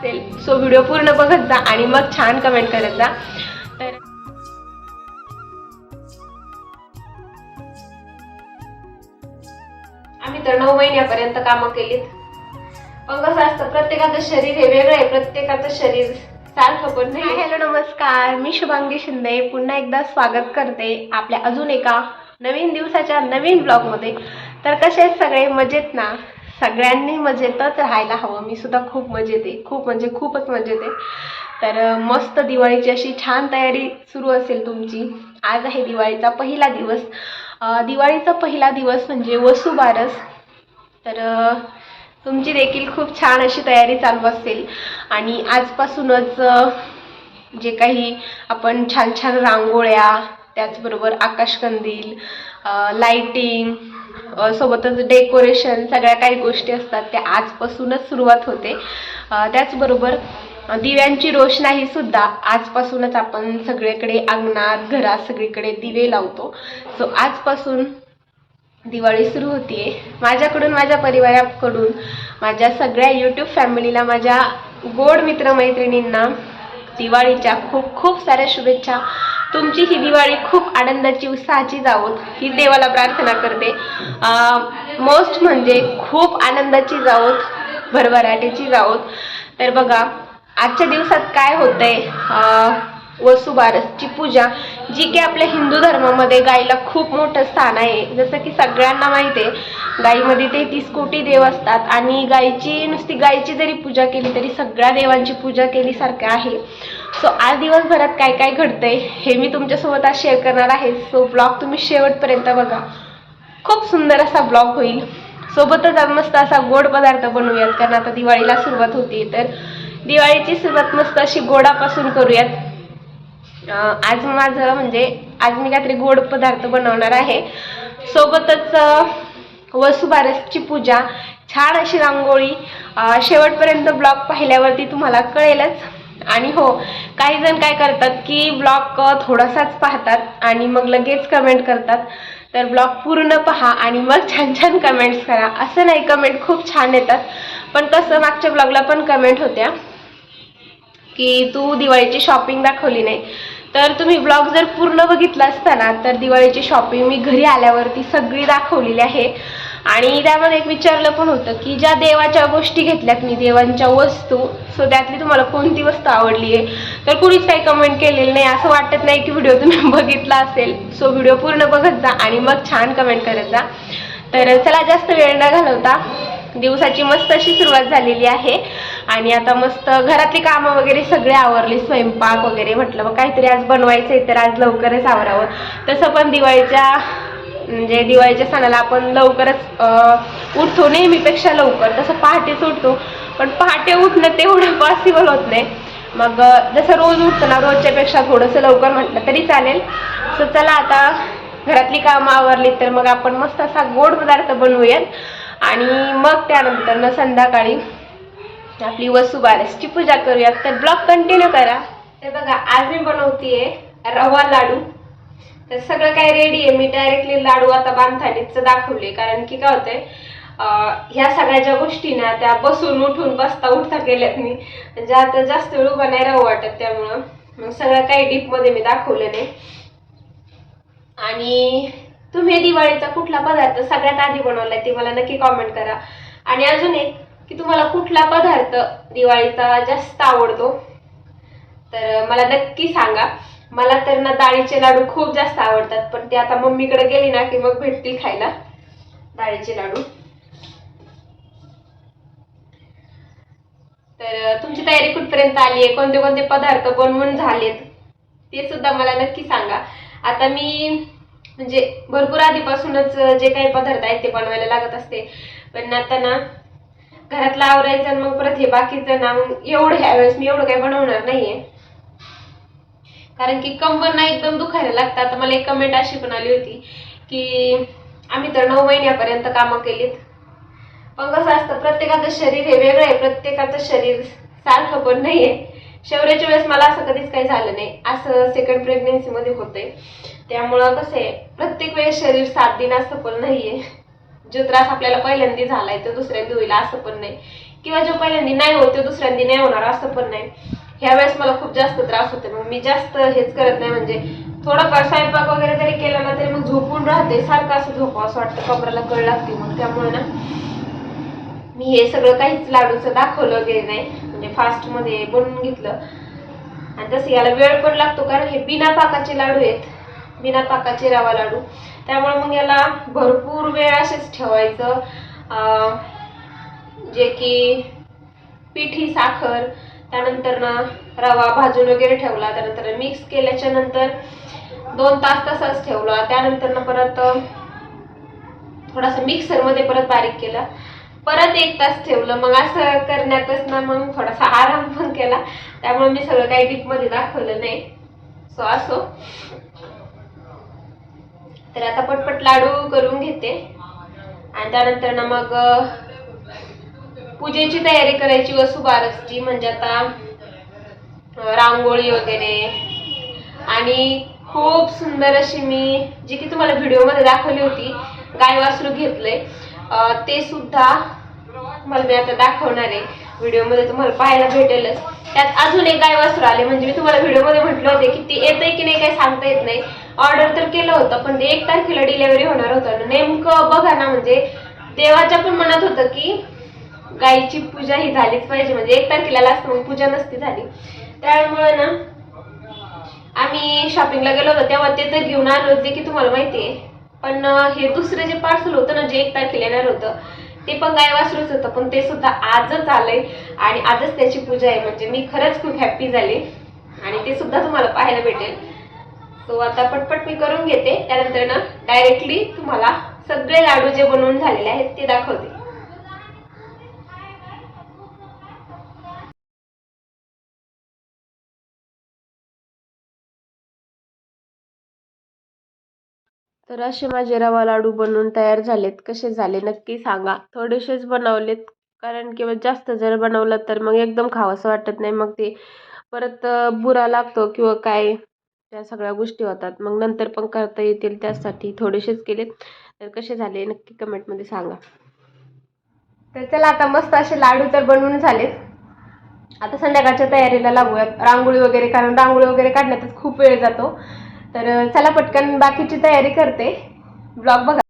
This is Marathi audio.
असेल. सो व्हिडिओ पूर्ण बघत जा आणि मग छान कमेंट करत जा. तर आम्ही तर नऊ महिन्यापर्यंत कामं केलीत. पण कसं असतं प्रत्येकाचं शरीर हे वेगळं आहे. प्रत्येकाचं शरीर सारखं पण नाही. हॅलो नमस्कार. मी शुभांगी शिंदे. पुन्हा एकदा स्वागत करते आपल्या अजून एका नवीन दिवसाच्या नवीन ब्लॉगमध्ये तर कसे सगळे? मजेत ना? सगळ्यांनी मजेतच राहायला हवं. मी सुद्धा खूप मजेत आहे. खूप म्हणजे खूपच मजेत आहे. तर मस्त दिवाळीची अशी छान तयारी सुरू असेल तुमची. आज आहे दिवाळीचा पहिला दिवस. दिवाळीचा पहिला दिवस म्हणजे वसुबारस. तर तुमची देखील खूप छान अशी तयारी चालू असेल. आणि आजपासूनच जे काही आपण छान छान रांगोळ्या त्याचबरोबर आकाशकंदील लाईटिंग सोबतच डेकोरेशन सगळ्या काही गोष्टी असतात त्या आजपासूनच सुरुवात होते. त्याचबरोबर दिव्यांची रोषणाही सुद्धा आजपासूनच आपण सगळीकडे अंगणात घरात सगळीकडे दिवे लावतो. सो आजपासून दिवाळी सुरू होतीये. माझ्याकडून माझ्या परिवाराकडून माझ्या सगळ्या यूट्यूब फॅमिलीला माझ्या गोड मित्रमैत्रिणींना दिवाळीच्या खूप खूप साऱ्या शुभेच्छा. तुमची ही दिवाळी खूप आनंदाची उत्साहाची जावोत ही देवाला प्रार्थना करते. मोस्ट म्हणजे खूप आनंदाची जाऊत भरभराटीची जाऊत तर बघा आजच्या दिवसात काय होतंय? वसुबारसची पूजा जी की आपल्या हिंदू धर्मामध्ये गायीला खूप मोठं स्थान आहे. जसं की सगळ्यांना माहिती आहे गायीमध्ये तेहतीस कोटी देव असतात आणि गायीची नुसती गायीची जरी पूजा केली तरी सगळ्या देवांची पूजा केलीसारखं आहे. सो आज दिवसभरात काय काय घडतंय हे मी तुमच्यासोबत आज शेअर करणार आहे. सो ब्लॉग तुम्ही शेवटपर्यंत बघा. खूप सुंदर असा ब्लॉग होईल. सोबतच आज मस्त असा गोड पदार्थ बनवूयात कारण आता दिवाळीला सुरुवात होती. तर दिवाळीची सुरुवात मस्त अशी गोडापासून करूयात. आज माझं म्हणजे आज मी काहीतरी गोड पदार्थ बनवणार आहे. सोबतच वसुबारसची पूजा छान अशी रांगोळी. शेवटपर्यंत ब्लॉग पाहिल्यावरती तुम्हाला कळेलच. आणि हो काही जण काय करतात की ब्लॉग थोडासाच पाहतात आणि मग लगेच कमेंट करतात. तर ब्लॉग पूर्ण पहा आणि मग छान छान कमेंट्स करा. असं नाही कमेंट खूप छान येतात. पण कसं मागच्या ब्लॉगला पण कमेंट होत्या की तू दिवाळीची शॉपिंग दाखवली नाही. तर तुम्ही ब्लॉग जर पूर्ण बघितला असता ना तर दिवाळीची शॉपिंग मी घरी आल्यावरती सगळी दाखवलेली आहे. आणि त्यामध्ये एक विचारलं पण होतं की ज्या देवाच्या गोष्टी घेतल्यात मी देवांच्या वस्तू सो त्यातली तुम्हाला कोणती वस्तू आवडली आहे? तर कुणीच काही कमेंट केलेलं नाही. असं वाटत नाही की व्हिडिओ तुम्ही बघितला असेल. सो व्हिडिओ पूर्ण बघत जा आणि मग छान कमेंट करत जा. तर चला जास्त वेळ न घालवता दिवसाची मस्त अशी सुरुवात झालेली आहे. आणि आता मस्त घरातली कामं वगैरे सगळे आवरली स्वयंपाक वगैरे म्हटलं मग काहीतरी आज बनवायचं आहे तर आज लवकरच आवरावं. तसं पण दिवाळीच्या म्हणजे दिवाळीच्या सणाला आपण लवकरच उठतो नेहमीपेक्षा लवकर. तसं पहाटेच उठतो. पण पहाटे उठणं तेवढं पॉसिबल होत नाही. मग जसं रोज उठतं ना रोजच्या पेक्षा थोडंसं लवकर म्हटलं तरी चालेल. सो चला आता घरातली कामं आवरली तर मग आपण मस्त असा गोड पदार्थ बनवूयात. आणि मग त्यानंतर ना संध्याकाळी आपली वसुबारसची पूजा करूयात. तर ब्लॉग कंटिन्यू करा. तर बघा आज मी बनवतीये रवा लाडू. तर सगळं काय रेडी आहे. मी डायरेक्टली लाडू आता बांधतानीच दाखवले. कारण की काय होतंय ह्या सगळ्या ज्या गोष्टी ना त्या बसून उठून बसता उठता केल्यात मी. म्हणजे आता जास्त वेळ उभा नाही राहू वाटत त्यामुळं. मग सगळं काही डीपमध्ये मी दाखवलं नाही. आणि तुम्ही दिवाळीचा कुठला पदार्थ सगळ्यात आधी बनवलाय ते मला नक्की कॉमेंट करा. आणि अजून एक की तुम्हाला कुठला पदार्थ दिवाळीचा जास्त आवडतो? तर मला नक्की सांगा. मला तर ना डाळीचे लाडू खूप जास्त आवडतात पण ते आता मम्मीकडे गेली ना की मग भेटतील खायला. डाळीचे लाडू. तर तुमची तयारी कुठपर्यंत आली आहे? कोणते कोणते पदार्थ बनवून झालेत? ते सुद्धा मला नक्की सांगा. आता मी म्हणजे भरपूर आधीपासूनच जे काही पदार्थ आहेत ते बनवायला लागत असते. पण आता ना घरातलं आवरायचं आणि मग परत हे बाकीचं ना मग एवढं ह्यावेळेस मी एवढं काही बनवणार नाहीये. कारण की कंबरना एकदम दुखायला लागतं आता मला एक कमेंट अशी पण आली होती की आम्ही तर नऊ महिन्यापर्यंत कामं केलीत. पण कसं असतं प्रत्येकाचं शरीर हे वेगळं आहे. प्रत्येकाचं शरीर सारखं पण नाहीये. शेवटच्या वेळेस मला असं कधीच काही झालं नाही. असं सेकंड प्रेग्नेन्सीमध्ये आहे त्यामुळं कसं आहे प्रत्येक वेळेस शरीर सात दिन असं पण नाहीये. जो त्रास आपल्याला पहिल्यांदा झालाय तो दुसऱ्यांदा होईल असं पण नाही. किंवा जो पहिल्यांदा नाही होत तो दुसऱ्यांदा नाही होणार असं पण नाही. ह्या वेळेस मला खूप जास्त त्रास होते मग मी जास्त हेच करत नाही म्हणजे थोडंफार स्वयंपाक वगैरे जरी केला ना तरी मग झोपून राहते. सारखं असं झोपावं असं वाटतं कमराला कळ लागते. मग त्यामुळे ना मी हे सगळं काहीच लाडूचं दाखवलं वगैरे नाही. म्हणजे फास्टमध्ये बनवून घेतलं. आणि तसं याला वेळ पण लागतो कारण हे बिना पाकाचे लाडू आहेत. बिना पाकाचे रवा लाडू. त्यामुळे मग याला भरपूर वेळ असेच ठेवायचं. अं, जे की पिठी साखर त्यानंतर ना रवा भाजून वगैरे ठेवला त्यानंतर मिक्स केल्याच्यानंतर दोन तास तसाच ठेवला. त्यानंतर ना परत थोडासा मिक्सरमध्ये परत बारीक केला. परत एक तास ठेवलं. मग असं करण्यातच ना मग थोडासा आराम पण केला. त्यामुळे मी सगळं काही डीपमध्ये दाखवलं नाही. सो असो. तर आता पटपट लाडू करून घेते. आणि त्यानंतर ना मग पूजेची तयारी करायची वसुबारसची म्हणजे आता रांगोळी वगैरे. आणि खूप सुंदर अशी मी जी की तुम्हाला व्हिडिओमध्ये दाखवली होती गाय वासरू घेतलंय. ते सुद्धा मला मी आता दाखवणार आहे. व्हिडिओमध्ये तुम्हाला पाहायला भेटेलच. त्यात अजून एक गाय वासरू आले म्हणजे मी तुम्हाला व्हिडिओमध्ये म्हटलं होते की ते येतंय की नाही काही सांगता येत नाही. ऑर्डर तर केलं होतं पण ते एक तारखेला डिलेवरी होणार होतं. नेमकं बघा ना म्हणजे देवाच्या पण मनात होतं की गायीची पूजा ही झालीच पाहिजे. म्हणजे एक तारखेला लास्ट मग पूजा नसती झाली. त्यामुळे ना आम्ही शॉपिंगला गेलो होतो. तेव्हा ते तर घेऊन आलो जे की तुम्हाला माहिती आहे पण हे दुसरं जे पार्सल होतं ना जे एक तारखेला येणार होतं ते पण गाय वासरूच होतं. पण ते सुद्धा आजच आलंय. आणि आजच त्याची पूजा आहे. म्हणजे मी खरंच खूप हॅप्पी झाले. आणि ते सुद्धा तुम्हाला पाहायला भेटेल. सो आता पटपट मी करून घेते. त्यानंतर ना डायरेक्टली तुम्हाला सगळे लाडू जे बनवून झालेले आहेत ते दाखवते. तर असे माझे रवा लाडू बनवून तयार झालेत. कसे झाले नक्की सांगा. थोडेसेच बनवलेत. कारण किंवा जास्त जर बनवलं तर मग एकदम खावंसं वाटत नाही. मग ते परत बुरा लागतो किंवा काय त्या सगळ्या गोष्टी होतात. मग नंतर पण करता येतील त्यासाठी थोडेसेच केलेत. तर कसे झाले नक्की कमेंटमध्ये सांगा. तर चला आता मस्त असे लाडू तर बनवून झालेत. आता संध्याकाळच्या तयारीला लागूयात. रांगोळी वगैरे कारण रांगोळी वगैरे काढण्यातच खूप वेळ जातो. तर चला पटकन बाकीची तयारी करते. ब्लॉग बघा.